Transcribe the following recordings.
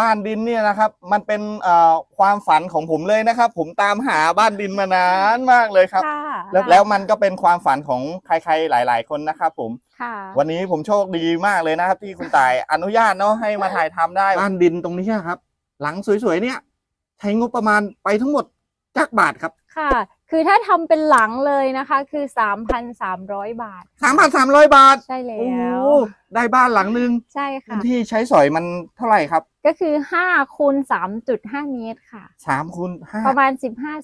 บ้านดินเนี่ยนะครับ มันเป็นเอ่อความฝันของผมเลยนะครับ ผมตามหาบ้านดินมานานมากเลยครับค่ะแล้วแล้วมันก็เป็นความฝันของใครๆหลาย ๆ คนนะครับผมค่ะวันนี้ผมโชคดีมากเลยนะครับ ที่คุณต่ายอนุญาตเนาะให้มาถ่ายทำได้บ้านดินตรงนี้ครับ หลังสวยๆเนี่ยใช้งบประมาณไปทั้งหมดจักบาทครับค่ะ คือถ้าทำเป็นหลังเลยนะคะ คือ3,300บาท สามพันสามร้อยบาทใช่แล้โอ้โหว ได้บ้านหลังนึงใช่พื้ค่ะ นที่ใช้สอยมันเท่าไหร่ครับก็คือ5คูณ3.5เมตรค่ะ สามคูณห้าประมาณ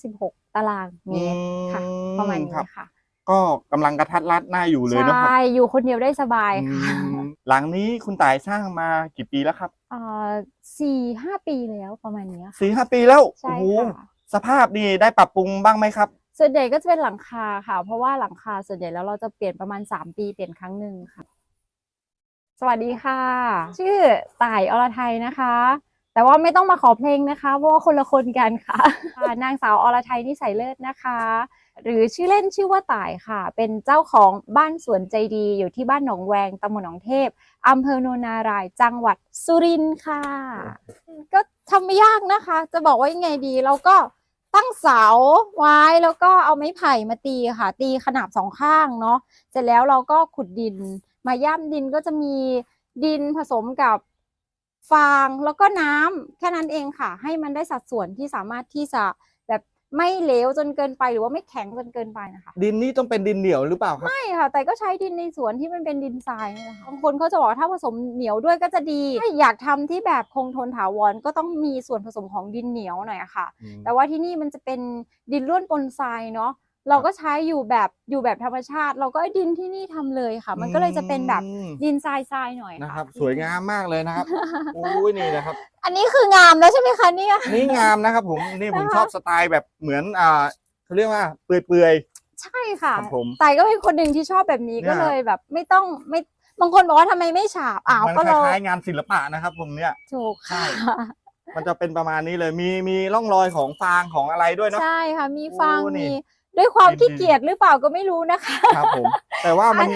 15-16ตารางเมตร ค่ะประมาณคนี้รับค่ะ ก็กำลังกระทัดรัดหน้าอยู่เลยเนาะครับใช่อยู่คนเดียวได้สบายค่ะอืมหลังนี้คุณต่ายสร้างมากี่ปีแล้วครับเอ่อสี่ห้าปีแล้วประมาณนี้ค่ะ สี่ห้าปีแล้วใช่โอ้โหค่ะ สภาพนี่ได้ปรับปรุงบ้างไหมครับ ส่วนใหญ่ก็จะเป็นหลังคาค่ะ เพราะว่าหลังคาส่วนใหญ่แล้วเราจะเปลี่ยนประมาณ 3 ปีเปลี่ยนครั้งหนึ่งค่ะ สวัสดีค่ะ ชื่อต่ายอรไทยนะคะ แต่ว่าไม่ต้องมาขอเพลงนะคะเพราะว่าคนละคนกันค่ะค่ะนางสาวอรไทยนิสัยเลิศนะคะ หรือชื่อเล่นชื่อว่าต่ายค่ะ เป็นเจ้าของบ้านสวนใจดี อยู่ที่บ้านหนองแวงตำบลหนองเทพอำเภอโนนารายจังหวัดสุรินทร์ค่ะ ก็ทำไม่ยากนะคะ จะบอกว่ายังไงดีเราก็ ตั้งเสาไว้แล้วก็เอาไม้ไผ่มาตีค่ะ ตีขนาบสองข้างเนาะเสร็จแล้วเราก็ขุดดิน มาย่ำดินก็จะมีดินผสมกับฟางแล้วก็น้ำแค่นั้นเองค่ะ ให้มันได้สัดส่วนที่สามารถที่จะ ไม่เหลวจนเกินไปหรือว่าไม่แข็งจนเกินไปนะคะ ดินนี่ต้องเป็นดินเหนียวหรือเปล่าครับใช่ค่ะ แต่ก็ใช้ดินในสวนที่มันเป็นดินทรายนี่แหละค่ะบางคนเขาจะบอกว่าถ้าผสมเหนียวด้วยก็จะดี ถ้าอยากทำที่แบบคงทนถาวรก็ต้องมีส่วนผสมของดินเหนียวหน่อยอะค่ะแต่ว่าที่นี่มันจะเป็นดินร่วนปนทรายเนาะ เราก็ใช้อยู่แบบอยู่แบบธรรมชาติ เราก็เอาดินที่นี่ทำเลยค่ะ มันก็เลยจะเป็นแบบอืมดินทรายทรายๆหน่อยนะคค่ะรับ สวยงามมากเลยนะครับโอ้ยนี่นะครับ อันนี้คืองามแล้วใช่ไหมคะเนี่ยนี่งามนะครับ ผมนี่ผมนะคะชอบสไตล์แบบเหมือนอ่าเขาเรียกว่าเปื่อยใช่ค่ะครับผมแต่ก็เป็นคนหนึ่งที่ชอบแบบนี้เนี่ยก็เลยแบบไม่ต้องไม่บางคนบอกว่าทำไมไม่ฉาบอ้าวมันก็คเราล้ายๆงานศิลปะนะครับผมเนี่ยถูกใช่ค่ะมันจะเป็นประมาณนี้เลยมีมีร่องรอยของฟางของอะไรด้วยเนาะใช่ค่ะ มีฟางโอ้นี่มี ด้วยความดีขี้เกียจหรือเปล่าก็ไม่รู้นะคะครับผม แต่ว่ามัน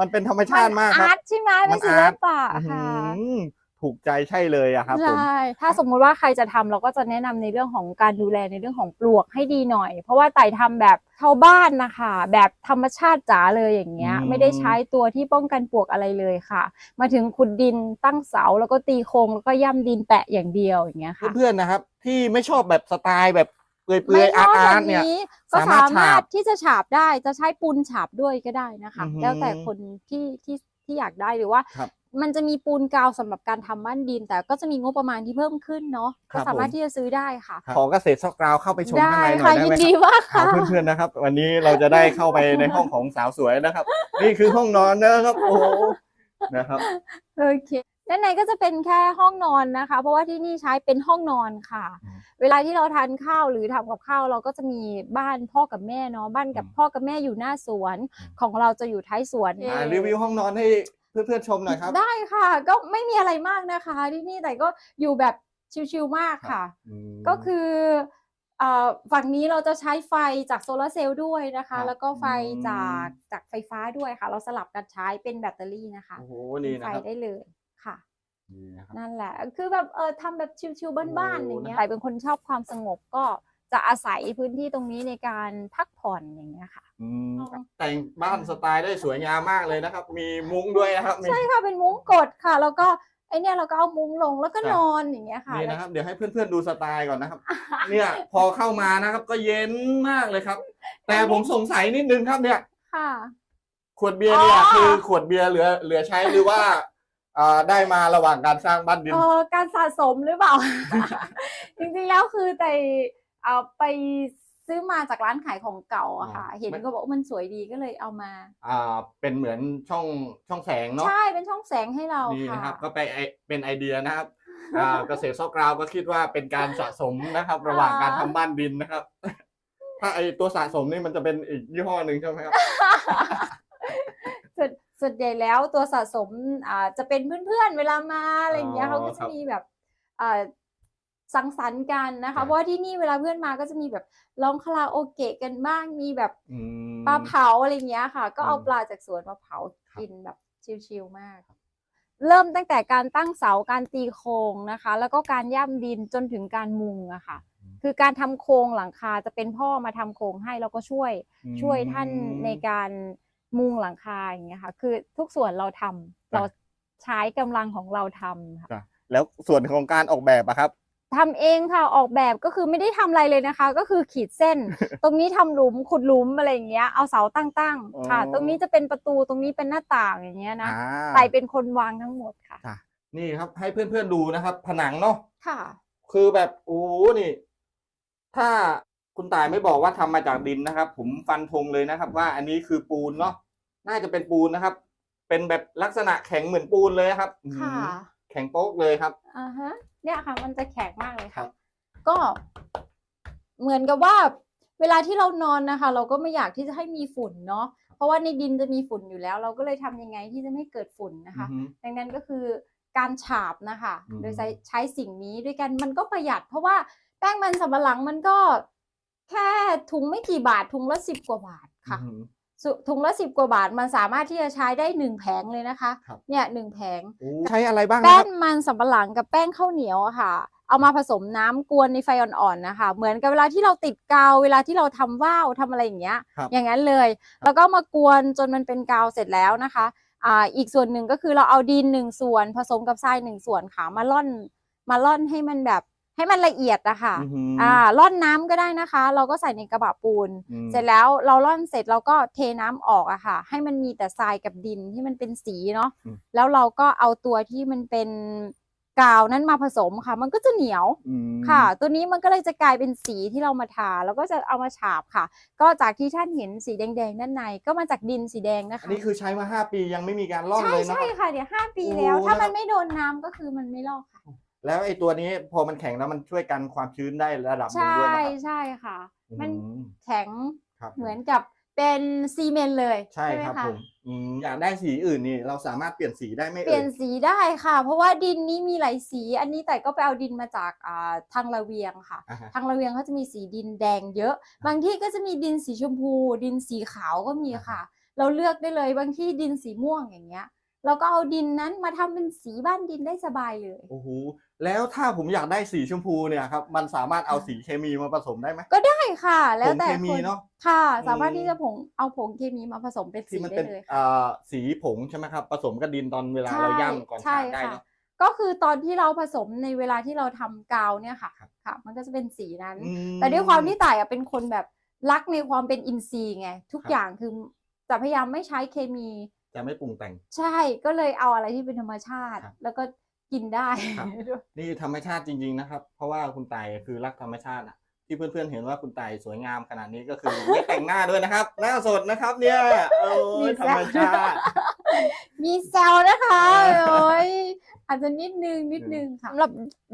มันเป็นธรรมชาติมากคอารับร์ตใช่ไหมมัเป็นนศิอาลร์ตปะอื้อหืค่ะอถูกใจใช่เลยอะครับผมใช่ถ้าสมมุติว่าใครจะทำเราก็จะแนะนำในเรื่องของการดูแลในเรื่องของปลวกให้ดีหน่อย เพราะว่าไต่ทำแบบชาวบ้านนะคะ แบบธรรมชาติจ๋าเลยอย่างเงี้ยอืมไม่ได้ใช้ตัวที่ป้องกันปลวกอะไรเลยค่ะ มาถึงขุดดินตั้งเสาแล้วก็ตีโครงแล้วก็ย่ำดินแปะอย่างเดียวอย่างเงี้ยค่ะเพื่อนๆนะครับ ที่ไม่ชอบแบบสไตล์แบบเปื่ไม่อยๆชอาอบร์แบตบๆเนี่ยนี้ก็สาามสามารรถถที่จะฉาบได้จะใช้ปูนฉาบด้วยก็ได้นะคะอือหือแล้วแต่คนที่ที่ที่อยากได้หรือว่าครับมันจะมีปูนกาวสำหรับการทำบ้านดิน แต่ก็จะมีงบประมาณที่เพิ่มขึ้นเนาะครัก็บสามารถผมที่จะซื้อได้ค่ะ ขอเกษตรซอกกราวเข้าไปชมได้ข้างในหน่ค่ะอยได้ยิไหนมดีครับมากครัค่ะบเพื่อนๆนะครับ วันนี้เราจะได้เข้าไปในห้องของสาวสวยนะครับ นี่คือห้องนอนนะครับ โอ้โหนะครับโอเค ด้านในก็จะเป็นแค่ห้องนอนนะคะ เพราะว่าที่นี่ใช้เป็นห้องนอนค่ะอืมเวลาที่เราทานข้าวหรือทำกับข้าวเราก็จะมีบ้านพ่อกับแม่เนาะบ้านกับอืมพ่อกับแม่อยู่หน้าสวนอืมของเราจะอยู่ท้ายสวน อ่ารีวิวห้องนอนให้เพื่อนๆชมหน่อยครับ ได้ค่ะ ก็ไม่มีอะไรมากนะคะที่นี่แต่ก็อยู่แบบชิวๆมากค่ะมก็คือเอ่อฝั่งนี้เราจะใช้ไฟจากโซลาร์เซลล์ด้วยนะครัคะบแล้วก็ไฟอืมจากจากไฟฟ้าด้วยค่ะ เราสลับกันใช้เป็นแบตเตอรี่นะคะโอ้โหเป็นี่นนะไฟครับได้เลย ค่ะนี่นะครับ นั่นแหละ คือแบบเออทำแบบชิวๆบ้านๆโอ้อย่างเงี้ยนะใครเป็นคนชอบความสงบก็จะอาศัยพื้นที่ตรงนี้ในการพักผ่อนอย่างเงี้ยค่ะ อืมแต่งบ้านสไตล์ได้สวยงามมากเลยนะครับ มีมุ้งด้วยนะครับมี ใช่ค่ะเป็นมุ้งกดค่ะ แล้วก็ไอเนี่ยเราก็เอามุ้งลงแล้วก็ครับ นอนอย่างเงี้ยค่ะนี่แล้วนะครับ เดี๋ยวให้เพื่อนๆดูสไตล์ก่อนนะครับ เนี่ยพอเข้ามานะครับ ก็เย็นมากเลยครับ แต่ผมสงสัยนิดนึงครับเนี่ย ค่ะ ขวดเบียร์เนี่ยอ๋อ คือขวดเบียร์เหลือเหลือใช้หรือว่า อ่าได้มาระหว่างการสร้างบ้านดิน เออการสะสมหรือเปล่า จริงๆแล้วคือแต่เอาไปซื้อมาจากร้านขายของเก่าอะค่ะ อ๋อ เห็นไม่ก็บอกว่ามันสวยดีก็เลยเอามา อ่าเป็นเหมือนช่องช่องแสงเนาะใช่เป็นช่องแสงให้เรานี่ค่ะนะครับ ก็ไปไอเป็นไอเดียนะครับอ่าเกษตรซอกกราวก็คิดว่าเป็นการสะสมนะครับ ระหว่างการทำบ้านดินนะครับ ถ้าไอตัวสะสมนี่มันจะเป็นอีกยี่ห้อหนึ่งใช่ไหมครับ ส่วนส่วนใหญ่แล้วตัวสะสมอ่าจะเป็นเพื่อนๆเวลามาอะไรอย่างเงี้ยอ๋อเขาก็คจะรับ มีแบบอ่าสังสรรค์กันนะครัคะบเพราะว่าที่นี่เวลาเพื่อนมาก็จะมีแบบร้องคาราโอเกะกันบ้างมีแบบอืม ปลาเผาอะไรอย่างเงี้ยค่ะ ก็เอาอืมปลาจากสวนมาเผาครับกินแบบชิลๆมาก เริ่มตั้งแต่การตั้งเสาการตีโครงนะคะ แล้วก็การย่ำดินจนถึงการมุงอะค่ะคือการทำโครงหลังคาจะเป็นพ่อมาทำโครงให้แล้วก็ช่วยอืมช่วยท่านในการ มุงหลังคาอย่างเงี้ยค่ะคือทุกส่วนเราทำจ้ะเราใช้กำลังของเราทำค่ะจ้ะแล้วส่วนของการออกแบบอะครับทำเองค่ะออกแบบก็คือไม่ได้ทำอะไรเลยนะคะ ก็คือขีดเส้น ตรงนี้ทำหลุมขุดหลุมอะไรอย่างเงี้ยเอาเสาตั้งๆค่ะอ๋อตรงนี้จะเป็นประตูตรงนี้เป็นหน้าต่างอย่างเงี้ยนะอ่าไต่เป็นคนวางทั้งหมดค่ะจ้ะนี่ครับให้เพื่อนๆดูนะครับ ผนังเนาะค่ะ คือแบบโอ้โหนี่ ถ้า คุณตายไม่บอกว่าทำมาจากดินนะครับ ผมฟันธงเลยนะครับ ว่าอันนี้คือปูนเนาะน่าจะเป็นปูนนะครับ เป็นแบบลักษณะแข็งเหมือนปูนเลยครับอื้อหืค่ะอแข็งโป๊กเลยครับอ่าฮะ เนี่ยค่ะ มันจะแข็งมากเลยครัค่ะบก็ เหมือนกับว่า เวลาที่เรานอนนะคะ เราก็ไม่อยากที่จะให้มีฝุ่นเนาะเพราะว่าในดินจะมีฝุ่นอยู่แล้ว เราก็เลยทำยังไงที่จะไม่เกิดฝุ่นนะคะอือหือดังนั้นก็คือการฉาบนะคะอืมโดยใช้ใช้สิ่งนี้ด้วยกันมันก็ประหยัด เพราะว่าแป้งมันสำปะหลังมันก็ แค่ถุงไม่กี่บาทถุงละสิบกว่าบาทค่ะอื้อหือสุถุงละสิบกว่าบาทมันสามารถที่จะใช้ได้หนึ่งแผงเลยนะคะ ครับ เนี่ยหนึ่งแผงโอ้ใช้อะไรบ้างนะแป้ครังบ มันสำปะหลังกับแป้งข้าวเหนียวอะค่ะ เอามาผสมน้ำกวนในไฟอ่อนๆนะคะ เหมือนกับเวลาที่เราติดกาวเวลาที่เราทำว่าวทำอะไรอย่างเงี้ย ครับ อย่างนั้นเลย แล้วก็มากวนจนมันเป็นกาวเสร็จแล้วนะคะอ่าอีกส่วนหนึ่งก็คือเราเอาดินหนึ่งส่วน ผสมกับทรายหนึ่งส่วนค่ะมาล่อนมาล่อนให้มันแบบ ให้มันละเอียดอะค่ะอื้อหืออ่าล่อนน้ำก็ได้นะคะ เราก็ใส่ในกระบะปูนอืมเสร็จแล้วเราล่อนเสร็จเราก็เทน้ำออกอะค่ะ ให้มันมีแต่ทรายกับดินที่มันเป็นสีเนาะอืมแล้วเราก็เอาตัวที่มันเป็นกาวนั้นมาผสมค่ะ มันก็จะเหนียวอืมค่ะ ตัวนี้มันก็เลยจะกลายเป็นสีที่เรามาทา แล้วก็จะเอามาฉาบค่ะ ก็จากที่ท่านเห็นสีแดงๆด้านใน ก็มาจากดินสีแดงนะอันคะนี้คือใช้มาห้าปียังไม่มีการล่อนใช่เลยนะใช่ครับค่ะเดี๋ยวห้าปีโอ้แล้ว ถ้านะครับมันไม่โดนน้ำก็คือมันไม่ลอกค่ะ แล้วไอ้ตัวนี้พอมันแข็งแล้วมันช่วยกันความชื้นได้ระดับหนึ่งใช่ด้วยนะครับใช่ค่ะ มันอืแข็งครับเหมือนกับเป็นซีเมนต์เลยใช่ไหมครับคะผมอืมอยากได้สีอื่นนี่เราสามารถเปลี่ยนสีได้ไหมเปลี่เอ่ยนยสีได้ค่ะ เพราะว่าดินนี้มีหลายสี อันนี้แต่ก็ไปเอาดินมาจากอ่าทางละเวียงค่ะ อ่าฮะ ทางละเวียงเขาจะมีสีดินแดงเยอะ บางที่ก็จะมีดินสีชมพู ดินสีขาวก็มีค่ะ เราเลือกได้เลยบางที่ดินสีม่วงอย่างเงี้ย เราก็เอาดินนั้นมาทำเป็นสีบ้านดินได้สบายเลย โอ้โห แล้วถ้าผมอยากได้สีชมพูเนี่ยครับมันสามารถเอาสีเคมีมาผสมได้ไหม ก็ได้ค่ะ แล้วแต่ผงเคมีคนเนอะค่ะอืมสามารถที่จะผงเอาผงเคมีมาผสมเป็นสีที่มันได้เป็นเลยค่ะ อ่าสีผงใช่ไหมครับ ผสมกับดินตอนเวลาใช่เราย่ำก่อนใช่ทานได้ค่ะ เนาะก็คือตอนที่เราผสมในเวลาที่เราทำกาวเนี่ยค่ะครับ ค่ะ มันก็จะเป็นสีนั้น อืมแต่ด้วยความที่ต่ายอะเป็นคนแบบรักในความเป็นอินทรีย์ไง ทุกครับ อย่างคือจะพยายามไม่ใช้เคมี จะไม่ปรุงแต่ง ใช่ก็เลยเอาอะไรที่เป็นธรรมชาติ ครับแล้วก็ กินได้ครับ นี่ธรรมชาติจริง ๆ นะครับ เพราะว่าคุณไต่คือรักธรรมชาติอะที่เพื่อนๆเห็นว่าคุณไต่สวยงามขนาดนี้ก็คือไม่แต่งหน้าด้วยนะครับ หน้าสดนะครับ เนี่ยโอ้มียแซธรรมวชาติ มีแซวนะคะเออโอ้ยอาจจะนิดนึงนิดนึงค่ะสำหรับ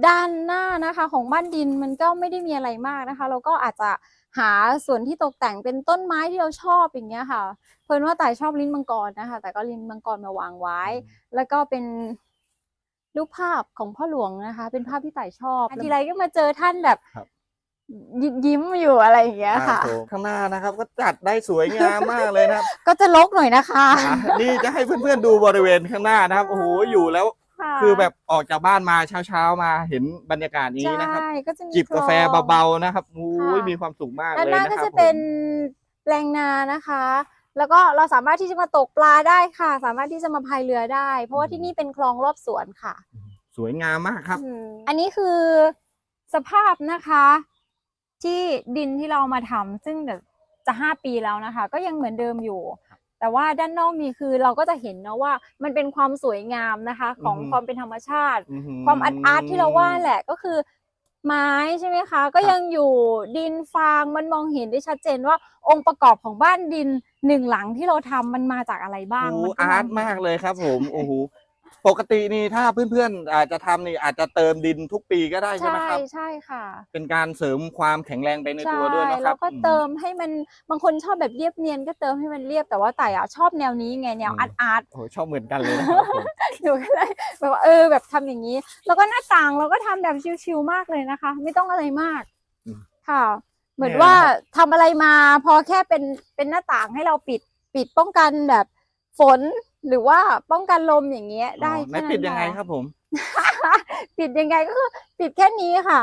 ด้านหน้านะคะ ของบ้านดินมันก็ไม่ได้มีอะไรมากนะคะ เราก็อาจจะหาส่วนที่ตกแต่งเป็นต้นไม้ที่เราชอบอย่างเงี้ยค่ะ เพิ่นว่าแต่ายชอบลิ้นมังกรนะคะ แต่ก็ลิ้นมังกรมาวางไว้ แล้วก็เป็น รูปภาพของพ่อหลวงนะคะ เป็นภาพที่ต่ายชอบทีไรก็มาเจอท่านแบบครับยิยิ้มอยู่อะไรอย่างเงี้ยค่ะอ่าโถข้างหน้านะครับก็จัดได้สวยงามมากเลยนะครับ ก็จะลกหน่อยนะคะอะนี่จะให้เพื่อนๆดูบริเวณข้างหน้านะครับโอ้โหอยู่แล้วค่ะคือแบบออกจากบ้านมาเช้าๆมาเห็นบรรยากาศนี้นะครับใช่ก็จะมีจิบกาแฟคลองเบาๆนะครับโอ้ยค่ะมีความสุขมากด้านเลยหน้านะก็ครับจะเป็นผมแปลงนานะคะ แล้วก็เราสามารถที่จะมาตกปลาได้ค่ะ สามารถที่จะมาพายเรือได้ เพราะว่าที่นี่เป็นคลองรอบสวนค่ะ สวยงามมากครับ อันนี้คือสภาพนะคะ ที่ดินที่เรามาทำซึ่งเดี๋ยวจะห้าปีแล้วนะคะ ก็ยังเหมือนเดิมอยู่ แต่ว่าด้านนอกนี่คือเราก็จะเห็นนะว่า มันเป็นความสวยงามนะคะ ของอือหือความเป็นธรรมชาติอื้อหืความอาร์ตอาร์ตที่เราว่าแหละก็คือไม้ใช่ไหมคะ ก็ยังอยู่ดินฟางมันมองเห็นได้ชัดเจนว่าองค์ประกอบของบ้านดิน หนึ่งหลังที่เราทำมันมาจากอะไรบ้างโอ้มันก็อาร์ตมงเห็นมากเลยครับ ผมโอ้โหปกตินี่ถ้าเพื่อนๆอาจจะทำนี่อาจจะเติมดินทุกปีก็ได้ใช่ไหมใช่ครับใช่ค่ะ เป็นการเสริมความแข็งแรงไปในใช่ตัวด้วยนะครัแล้บวก็เติมให้มันบางคนชอบแบบเรียบเนียนก็เติมให้มันเรียบแต่ว่าแต่อะชอบแนวนี้ไงแนวอาร์ตอาร์ตโอ้โหชอบเหมือนกันเลยนะครับผมหนูก็เลยแบบว่าเออแบบทำอย่างนี้ แล้วก็หน้าต่างเราก็ทำแบบชิวๆมากเลยนะคะ ไม่ต้องอะไรมากอืมค่ะ เหมือนเนี่ยว่านะครับทำอะไรมาพอแค่เป็นเป็นหน้าต่างให้เราปิดปิดป้องกันแบบฝนหรือว่าป้องกันลมอย่างเงี้ย ได้อ๋อแค่ไม่นั้นปิดยังไงพอครับผม ปิดยังไงก็คือปิดแค่นี้ค่ะ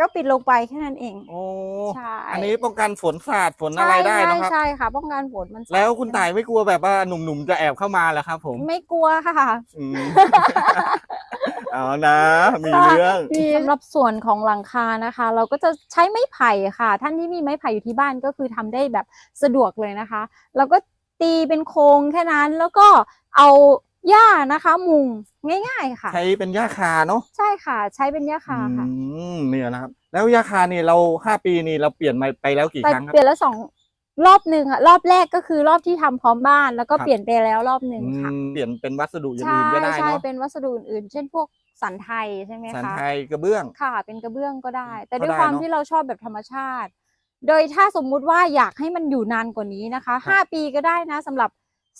ก็ปิดลงไปแค่นั้นเอง โอ้ใช่อันนี้ป้องกันฝนสาดฝนอะไรได้ใช่นะครับใช่ค่ะ ป้องกันฝนมันสาดแล้วคุณต่ายไม่กลัวแบบว่าหนุ่มๆจะแอบเข้ามาเหรอครับ ผม ไม่กลัวค่ะอืม เอานะ มีเรื่องสำหรับส่วนของหลังคานะคะ เราก็จะใช้ไม้ไผ่ค่ะ ท่านที่มีไม้ไผ่อยู่ที่บ้านก็คือทำได้แบบสะดวกเลยนะคะ เราก็ตีเป็นโครงแค่นั้นแล้วก็เอาหญ้านะคะ มุงง่ายๆค่ะ ใช้เป็นหญ้าคาเนาะใช่ค่ะ ใช้เป็นหญ้าคาค่ะอืมเนี่ยนะครับ แล้วหญ้าคานี่เราห้าปีนี่เราเปลี่ยนมาไปแล้วกี่ไปครั้งครับเปลี่ยนแล้วสองรอบหนึ่งอะรอบแรกก็คือรอบที่ทำพร้อมบ้าน แล้วก็ครับ เปลี่ยนไปแล้วรอบหนึ่งอืค่ะมเปลี่ยนเป็นวัสดุอย่างใช่อื่นก็ได้ใช่เนาะ เป็นวัสดุอื่นๆเช่นพวก สันไทยใช่ไหมสันคะไทยกระเบื้องค่ะ เป็นกระเบื้องก็ได้ แต่ก็ด้วยได้ความเนอะที่เราชอบแบบธรรมชาติ โดยถ้าสมมุติว่าอยากให้มันอยู่นานกว่านี้นะคะครับห้าปีก็ได้นะสำหรับ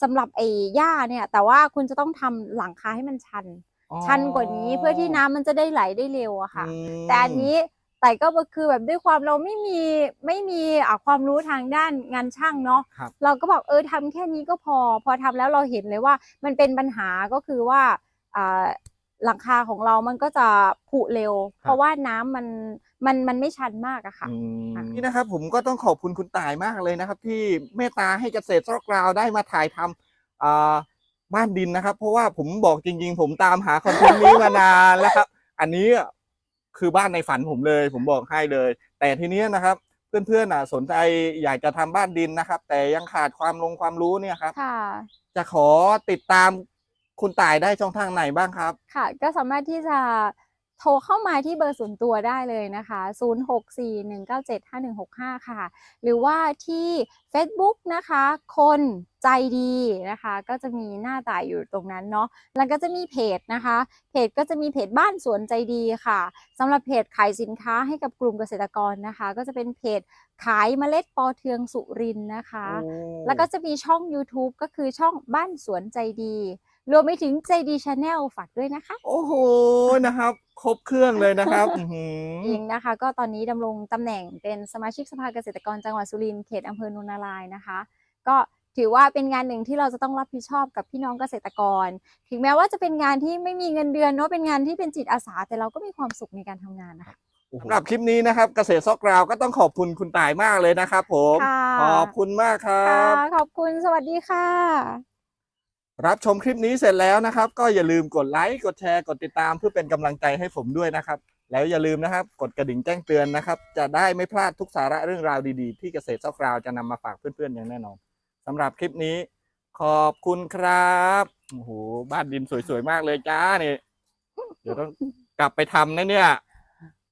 สำหรับไอ้หญ้าเนี่ย แต่ว่าคุณจะต้องทำหลังคาให้มันชันอ๋อชันกว่านี้เพื่อที่น้ำมันจะได้ไหลได้เร็วอะค่ะอืมแต่อันนี้แต่ก็คือแบบด้วยความเราไม่มีไม่มีอะความรู้ทางด้านงานช่างเนาะครับเราก็บอกเออทำแค่นี้ก็พอ พอทำแล้วเราเห็นเลยว่ามันเป็นปัญหาก็คือว่าอ่า หลังคาของเรามันก็จะผุเร็ว เพราะว่าน้ำมันมันมันไม่ชันมากอะค่ะอืมค่ะ นี่นะครับผมก็ต้องขอบคุณคุณต่ายมากเลยนะครับ ที่เมตตาให้เกษตรซอกกราวได้มาถ่ายทำอ่าบ้านดินนะครับ เพราะว่าผมบอกจริง ๆ ผมตามหาคอนเทนต์นี้มานานแล้วครับ อันนี้อะคือบ้านในฝันผมเลย ผมบอกให้เลย แต่ทีเนี้ยนะครับเพื่อนๆอะสนใจอยากจะทำบ้านดินนะครับ แต่ยังขาดความลงความรู้เนี่ยครับค่ะจะขอติดตาม คุณต่ายได้ช่องทางไหนบ้างครับ ค่ะ ก็สามารถที่จะโทรเข้ามาที่เบอร์ส่วนตัวได้เลยนะคะ 0641975165 ค่ะ หรือว่าที่ Facebook นะคะ คนใจดีนะคะ ก็จะมีหน้าตายอยู่ตรงนั้นเนาะ แล้วก็จะมีเพจนะคะ เพจก็จะมีเพจบ้านสวนใจดีค่ะสำหรับเพจขายสินค้าให้กับกลุ่มเกษตรกรนะคะ ก็จะเป็นเพจขายเมล็ดปอเทืองสุรินทร์นะคะ แล้วก็จะมีช่อง YouTube ก็คือช่องบ้านสวนใจดี รวมไปถึงใจดีชาแนลฝากด้วยนะคะ โอ้โหนะครับ ครบเครื่องเลยนะครับอื้อหือเองนะคะ ก็ตอนนี้ดำรงตำแหน่งเป็นสมาชิกสภาเกษตรกรจังหวัดสุรินทร์เขตอำเภอโนนนารายณ์นะคะ ก็ถือว่าเป็นงานหนึ่งที่เราจะต้องรับผิดชอบกับพี่น้องเกษตรกร ถึงแม้ว่าจะเป็นงานที่ไม่มีเงินเดือนเนาะเป็นงานที่เป็นจิตอาสา แต่เราก็มีความสุขในการทำงานนะคะสำหรับคลิปนี้นะครับ เกษตรซอกกราวก็ต้องขอบคุณคุณต่ายมากเลยนะครับผมค่ะขอบคุณมากครัค่ะบขอบคุณสวัสดีค่ะ รับชมคลิปนี้เสร็จแล้วนะครับ ก็อย่าลืมกดไลค์กดแชร์กดติดตามเพื่อเป็นกำลังใจให้ผมด้วยนะครับ แล้วอย่าลืมนะครับ กดกระดิ่งแจ้งเตือนนะครับ จะได้ไม่พลาดทุกสาระเรื่องราวดีๆ ที่เกษตรซอกกราวจะนำมาฝากเพื่อนๆอย่างแน่นอนสำหรับคลิปนี้ขอบคุณครับโอ้โหบ้านดินสวยๆมากเลยจ้าเนี่ยเดี๋ยวต้องกลับไปทำนะเนี่ย